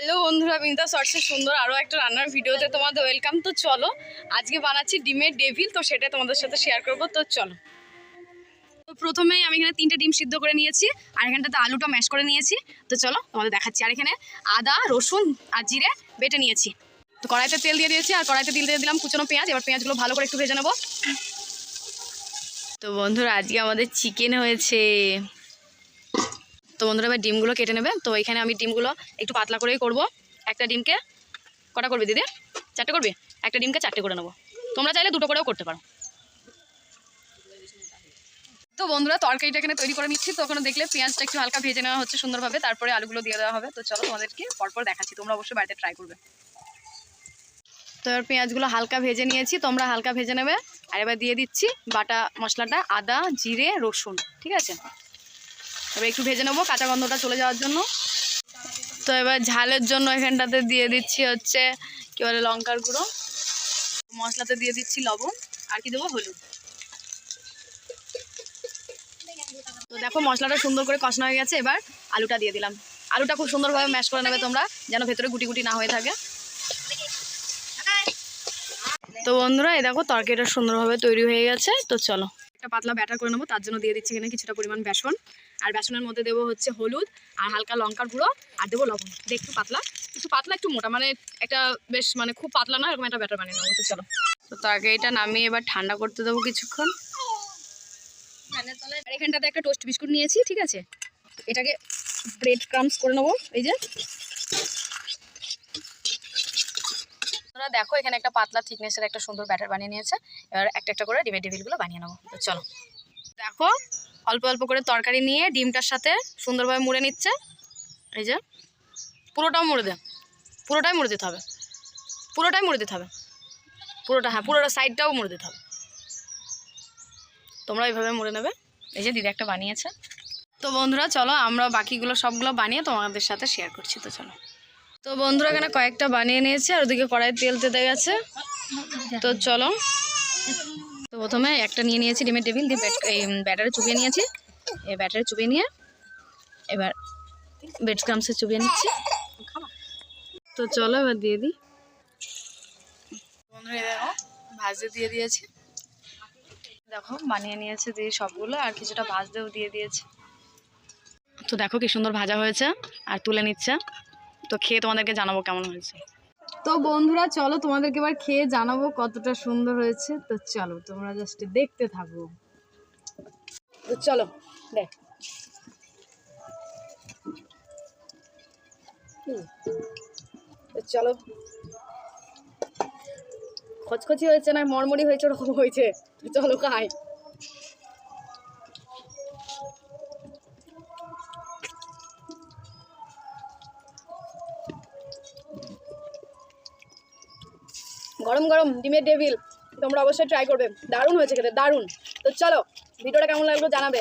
Hello বন্ধুরা, বিনিতা সর্ষে সুন্দর আরও একটা রান্নার ভিডিওতে তোমাদের ওয়েলকাম তো চলো, আজকে বানাচ্ছি ডিমের ডেভিল তো সেটা তোমাদের সাথে শেয়ার করব। তো চলো। তো প্রথমেই আমি এখানে তিনটে ডিম সিদ্ধ করে নিয়েছি, আর এখানটাতে আলুটা ম্যাশ করে নিয়েছি। তো চলো, তোমাদের দেখাচ্ছি। আর এখানে আদা, রসুন আর জিরে বেটে নিয়েছি। তো কড়াইতে তেল দিয়ে দিয়েছি, আর কড়াইতে তেল দিয়ে দিলাম কুচনো পেঁয়াজ। এবার পেঁয়াজগুলো ভালো করে একটু ভেজে নেব। তো বন্ধুরা, আজকে আমাদের চিকেন হয়েছে। তো বন্ধুরা, এবার ডিমগুলো কেটে নেবে। তো এখানে আমি ডিমগুলো একটু পাতলা করেই করব। একটা ডিমকে কটা করবি দিদি? চারটে করবি? একটা ডিমকে চারটে করে নেব। তোমরা চাইলে দুটো করেও করতে পারো। তো বন্ধুরা, তরকারিটা এখানে তৈরি করে নিচ্ছি। তো ওখানে দেখলে পেঁয়াজটা একটু হালকা ভেজে নেওয়া হচ্ছে সুন্দরভাবে। তারপরে আলুগুলো দিয়ে দেওয়া হবে। তো চলো তোমাদেরকে পরপর দেখাচ্ছি। তোমরা অবশ্যই বাড়িতে ট্রাই করবে। তো এবার পেঁয়াজগুলো হালকা ভেজে নিয়েছি। তোমরা হালকা ভেজে নেবে। আর এবার দিয়ে দিচ্ছি বাটা মশলাটা, আদা, জিরে, রসুন। ঠিক আছে? এবার একটু ভেজে নেব কাঁচা গন্ধটা চলে যাওয়ার জন্য। তো এবার ঝালের জন্য এখানটাতে দিয়ে দিচ্ছি হচ্ছে, কী বলে, লঙ্কার গুঁড়ো। মশলাতে দিয়ে দিচ্ছি লবণ, আর কি দেবো, হলুদ। তো দেখো, মশলাটা সুন্দর করে কষানো হয়ে গেছে, এবার আলুটা দিয়ে দিলাম। আলুটা খুব সুন্দরভাবে ম্যাশ করে নেবে তোমরা, যেন ভেতরে গুটি গুটি না হয়ে থাকে। তো বন্ধুরা, এই দেখো, তরকারিটা সুন্দরভাবে তৈরি হয়ে গেছে, তো চলো। একটা পাতলা ব্যাটার করে নেব তার জন্য দিয়ে দিচ্ছি এখানে কিছুটা পরিমাণ বেসন। আর বেসনের মধ্যে দেবো হচ্ছে হলুদ আর হালকা লঙ্কার গুঁড়ো আর দেবো লবণ। একটু পাতলা একটু পাতলা একটু মোটা মানে একটা বেশ মানে খুব পাতলা না এরকম একটা ব্যাটার বানিয়ে নেব তো চলো। তো তরকারিটা নামিয়ে এবার ঠান্ডা করতে দেবো কিছুক্ষণ। আর এখানটাতে একটা টোস্ট বিস্কুট নিয়েছি ঠিক আছে? এটাকে ব্রেড ক্রামস করে নেব এই যে। তোমরা দেখো, এখানে একটা পাতলা থিকনেসের একটা সুন্দর ব্যাটার বানিয়ে নিয়েছে। এবার একটা একটা করে ডিমের ডিবিলগুলো বানিয়ে নেব। তো চলো। দেখো, অল্প অল্প করে তরকারি নিয়ে ডিমটার সাথে সুন্দরভাবে মুড়ে নিচ্ছে। এই যে, পুরোটাও মুড়ে দে। পুরোটাই মুড়ে দিতে হবে। পুরোটাই মুড়ে দিতে হবে। পুরোটা হ্যাঁ পুরোটা সাইডটাও মুড়ে দিতে হবে। তোমরা এইভাবে মুড়ে নেবে। এই যে দিদি একটা বানিয়েছে। তো বন্ধুরা, চলো আমরা বাকিগুলো সবগুলো বানিয়ে তোমাদের সাথে শেয়ার করছি। তো চলো। তো বন্ধুরা এখানে কয়েকটা বানিয়ে নিয়েছে, আর ওদিকে কড়াই তেল তেতে গেছে। তো চলো। তো প্রথমে একটা নিয়ে নিয়েছি ডিমের টেবিল, দিয়ে এই ব্যাটারে চুবিয়ে নিয়েছি। এই ব্যাটারে চুবিয়ে নিয়ে এবার বেড ক্রামসে চুবিয়ে নিচ্ছি। তো চলো এবার দিয়ে দিই। বন্ধুরা দিয়ে দিয়েছি। দেখো, বানিয়ে নিয়েছে দিয়ে সবগুলো, আর কিছুটা ভাজতেও দিয়ে দিয়েছে। তো দেখো কি সুন্দর ভাজা হয়েছে, আর তুলে নিচ্ছে। তো খেয়ে তোমাদেরকে জানাব কেমন হয়েছে। তো বন্ধুরা, চলো তোমাদেরকে এবার খেয়ে জানাব কতটা সুন্দর হয়েছে। তো চলো, তোমরা জাস্ট দেখতে থাকো। তো চলো, দেখ। চলো। খচখচি হয়েছে না মরমরি হয়েছে, ওরকম হয়েছে। চলো, খাই। গরম গরম ডিমের ডেভিল তোমরা অবশ্যই ট্রাই করবে। দারুণ হয়েছে খেতে, দারুণ। তো চলো, ভিডিওটা কেমন লাগল জানাবে।